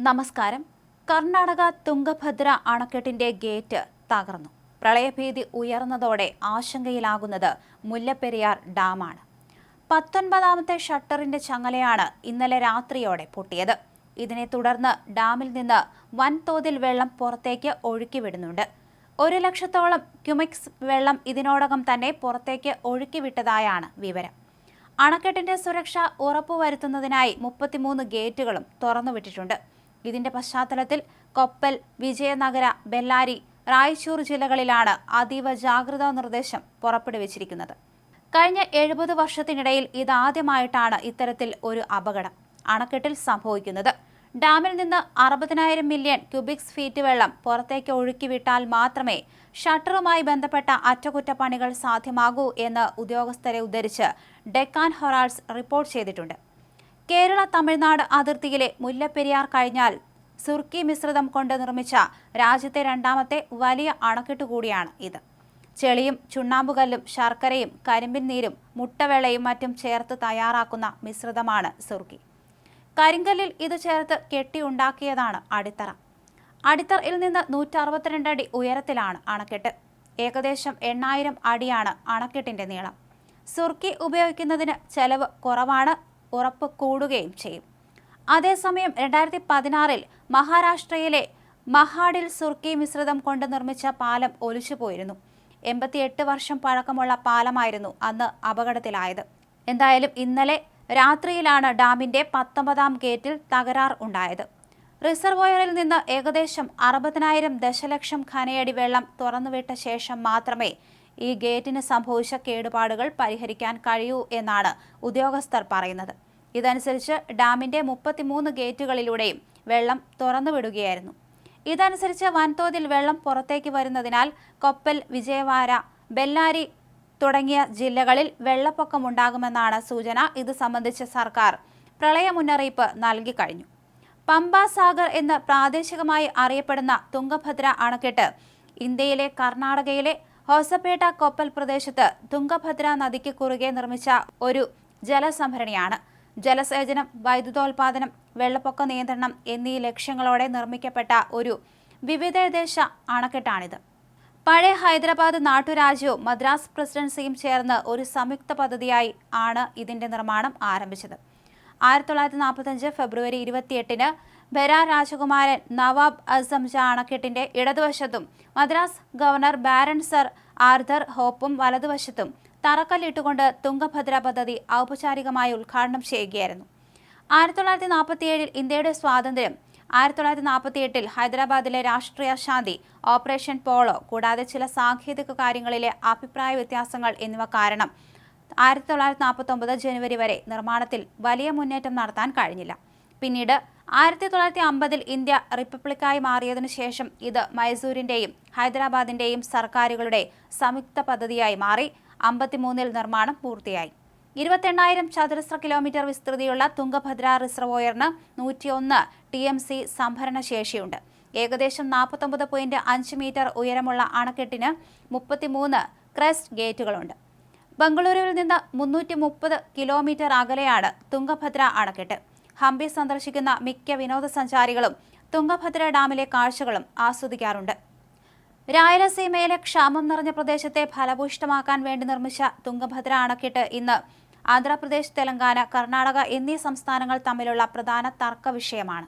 നമസ്കാരം. കർണാടക തുംഗഭദ്ര അണക്കെട്ടിന്റെ ഗേറ്റ് തകർന്നു. പ്രളയഭീതി ഉയർന്നതോടെ ആശങ്കയിലാകുന്നത് മുല്ലപ്പെരിയാർ ഡാമാണ്. പത്തൊൻപതാമത്തെ ഷട്ടറിന്റെ ചങ്ങലയാണ് ഇന്നലെ രാത്രിയോടെ പൊട്ടിയത്. ഇതിനെ തുടർന്ന് ഡാമിൽ നിന്ന് വൻതോതിൽ വെള്ളം പുറത്തേക്ക് ഒഴുക്കിവിടുന്നുണ്ട് ഒരു ലക്ഷത്തോളം ക്യുമിക്സ് വെള്ളം ഇതിനോടകം തന്നെ പുറത്തേക്ക് ഒഴുക്കിവിട്ടതായാണ് വിവരം. അണക്കെട്ടിന്റെ സുരക്ഷ ഉറപ്പുവരുത്തുന്നതിനായി മുപ്പത്തിമൂന്ന് ഗേറ്റുകളും തുറന്നുവിട്ടിട്ടുണ്ട്. ഇതിന്റെ പശ്ചാത്തലത്തിൽ കൊപ്പൽ വിജയനഗര ബെല്ലാരി റായ്ചൂർ ജില്ലകളിലാണ് അതീവ ജാഗ്രതാ നിർദ്ദേശം പുറപ്പെടുവിച്ചിരിക്കുന്നത്. കഴിഞ്ഞ എഴുപത് വർഷത്തിനിടയിൽ ഇതാദ്യമായിട്ടാണ് ഇത്തരത്തിൽ ഒരു അപകടം അണക്കെട്ടിൽ സംഭവിക്കുന്നത്. ഡാമിൽ നിന്ന് അറുപതിനായിരം മില്യൺ ക്യൂബിക്സ് ഫീറ്റ് വെള്ളം പുറത്തേക്ക് ഒഴുക്കിവിട്ടാൽ മാത്രമേ ഷട്ടറുമായി ബന്ധപ്പെട്ട അറ്റകുറ്റപ്പണികൾ സാധ്യമാകൂ എന്ന് ഉദ്യോഗസ്ഥരെ ഉദ്ധരിച്ച് ഡെക്കാൻ ഹൊറാൾസ് റിപ്പോർട്ട് ചെയ്തിട്ടുണ്ട്. കേരള തമിഴ്നാട് അതിർത്തിയിലെ മുല്ലപ്പെരിയാർ കഴിഞ്ഞാൽ സുർക്കി മിശ്രിതം കൊണ്ട് നിർമ്മിച്ച രാജ്യത്തെ രണ്ടാമത്തെ വലിയ അണക്കെട്ട് കൂടിയാണ് ഇത്. ചെളിയും ചുണ്ണാമ്പുകല്ലും ശർക്കരയും കരിമ്പിൻ നീരും മുട്ടവെള്ളയും മറ്റും ചേർത്ത് തയ്യാറാക്കുന്ന മിശ്രിതമാണ് സുർക്കി. കരിങ്കല്ലിൽ ഇത് ചേർത്ത് കെട്ടിയുണ്ടാക്കിയതാണ് അടിത്തറ. അടിത്തറയിൽ നിന്ന് നൂറ്റി അറുപത്തിരണ്ട് അടി ഉയരത്തിലാണ് അണക്കെട്ട്. ഏകദേശം എണ്ണായിരം അടിയാണ് അണക്കെട്ടിന്റെ നീളം. സുർക്കി ഉപയോഗിക്കുന്നതിന് ചെലവ് കുറവാണ്. ഉറപ്പ് കൂടുകയും ചെയ്യും. അതേസമയം രണ്ടായിരത്തി പതിനാറിൽ മഹാരാഷ്ട്രയിലെ മഹാഡിൽ സുർക്കി മിശ്രിതം കൊണ്ട് നിർമ്മിച്ച പാലം ഒലിച്ചു പോയിരുന്നു എൺപത്തിയെട്ട് വർഷം പഴക്കമുള്ള പാലമായിരുന്നു അന്ന് അപകടത്തിലായത്. എന്തായാലും ഇന്നലെ രാത്രിയിലാണ് ഡാമിന്റെ പത്തൊമ്പതാം ഗേറ്റിൽ തകരാർ ഉണ്ടായത്. റിസർവോയറിൽ നിന്ന് ഏകദേശം അറുപതിനായിരം ദശലക്ഷം ഖനയടി വെള്ളം തുറന്നുവിട്ട ശേഷം മാത്രമേ ഈ ഗേറ്റിന് സംഭവിച്ച കേടുപാടുകൾ പരിഹരിക്കാൻ കഴിയൂ എന്നാണ് ഉദ്യോഗസ്ഥർ പറയുന്നത്. ഇതനുസരിച്ച് ഡാമിന്റെ മുപ്പത്തിമൂന്ന് ഗേറ്റുകളിലൂടെയും വെള്ളം തുറന്നുവിടുകയായിരുന്നു. ഇതനുസരിച്ച് വൻതോതിൽ വെള്ളം പുറത്തേക്ക് വരുന്നതിനാൽ കൊപ്പൽ വിജയവാര ബെല്ലാരി തുടങ്ങിയ ജില്ലകളിൽ വെള്ളപ്പൊക്കമുണ്ടാകുമെന്നാണ് സൂചന. ഇത് സംബന്ധിച്ച് സർക്കാർ പ്രളയ മുന്നറിയിപ്പ് നൽകി കഴിഞ്ഞു. പമ്പ സാഗർ എന്ന് പ്രാദേശികമായി അറിയപ്പെടുന്ന തുംഗഭദ്ര അണക്കെട്ട് ഇന്ത്യയിലെ കർണാടകയിലെ ഹോസപേട്ട കൊപ്പൽ പ്രദേശത്ത് തുംഗഭദ്ര നദിക്ക് കുറുകെ നിർമ്മിച്ച ഒരു ജലസംഭരണിയാണ്. ജലസേചനം വൈദ്യുതോൽപാദനം വെള്ളപ്പൊക്ക നിയന്ത്രണം എന്നീ ലക്ഷ്യങ്ങളോടെ നിർമ്മിക്കപ്പെട്ട ഒരു വിവിധദേശ അണക്കെട്ടാണിത്. പഴയ ഹൈദരാബാദ് നാട്ടുരാജ്യവും മദ്രാസ് പ്രസിഡൻസിയും ചേർന്ന് ഒരു സംയുക്ത പദ്ധതിയായി ആണ് ഇതിന്റെ നിർമ്മാണം ആരംഭിച്ചത്. ആയിരത്തി തൊള്ളായിരത്തി നാൽപ്പത്തഞ്ച് ഫെബ്രുവരി ഇരുപത്തിയെട്ടിന് ബെരാ രാജകുമാരൻ നവാബ് അസം ജാ അണക്കെട്ടിന്റെ ഇടതുവശത്തും Madras governor baron sir Arthur ഹോപ്പും വലതുവശത്തും തറക്കല്ലിട്ടുകൊണ്ട് തുംഗഭദ്ര പദ്ധതി ഔപചാരികമായി ഉദ്ഘാടനം ചെയ്യുകയായിരുന്നു. ആയിരത്തി തൊള്ളായിരത്തി നാൽപ്പത്തിയേഴിൽ ഇന്ത്യയുടെ സ്വാതന്ത്ര്യം ആയിരത്തി തൊള്ളായിരത്തി നാൽപ്പത്തിയെട്ടിൽ ഹൈദരാബാദിലെ രാഷ്ട്രീയ ശാന്തി ഓപ്പറേഷൻ പോളോ കൂടാതെ ചില സാങ്കേതിക കാര്യങ്ങളിലെ അഭിപ്രായ വ്യത്യാസങ്ങൾ എന്നിവ കാരണം ആയിരത്തി തൊള്ളായിരത്തി നാൽപ്പത്തൊമ്പത് ജനുവരി വരെ നിർമ്മാണത്തിൽ വലിയ മുന്നേറ്റം നടത്താൻ കഴിഞ്ഞില്ല. പിന്നീട് ആയിരത്തി തൊള്ളായിരത്തി അമ്പതിൽ ഇന്ത്യ റിപ്പബ്ലിക്കായി മാറിയതിനു ശേഷം ഇത് മൈസൂരിന്റെയും ഹൈദരാബാദിന്റെയും സർക്കാരുകളുടെ സംയുക്ത പദ്ധതിയായി മാറി അമ്പത്തിമൂന്നിൽ നിർമ്മാണം പൂർത്തിയായി. ഇരുപത്തെണ്ണായിരം ചതുരശ്ര കിലോമീറ്റർ വിസ്തൃതിയുള്ള തുങ്കഭദ്ര റിസർവോയറിന് നൂറ്റിയൊന്ന് ടി എം സി സംഭരണ ശേഷിയുണ്ട് ഏകദേശം നാൽപ്പത്തൊമ്പത് പോയിന്റ് അഞ്ച് മീറ്റർ ഉയരമുള്ള അണക്കെട്ടിന് മുപ്പത്തിമൂന്ന് ക്രസ്റ്റ് ഗേറ്റുകളുണ്ട്. ബംഗളൂരുവിൽ നിന്ന് മുന്നൂറ്റി മുപ്പത് കിലോമീറ്റർ അകലെയാണ് തുങ്കഭദ്ര അണക്കെട്ട്. ഹംപി സന്ദർശിക്കുന്ന മിക്ക വിനോദസഞ്ചാരികളും തുംഗഭദ്ര ഡാമിലെ കാഴ്ചകളും ആസ്വദിക്കാറുണ്ട്. രായലസീമയിലെ ക്ഷാമം നിറഞ്ഞ പ്രദേശത്തെ ഫലഭൂഷ്ടമാക്കാൻ വേണ്ടി നിർമ്മിച്ച തുംഗഭദ്ര അണക്കെട്ട് ഇന്ന് ആന്ധ്രാപ്രദേശ് തെലങ്കാന കർണാടക എന്നീ സംസ്ഥാനങ്ങൾ തമ്മിലുള്ള പ്രധാന തർക്ക വിഷയമാണ്.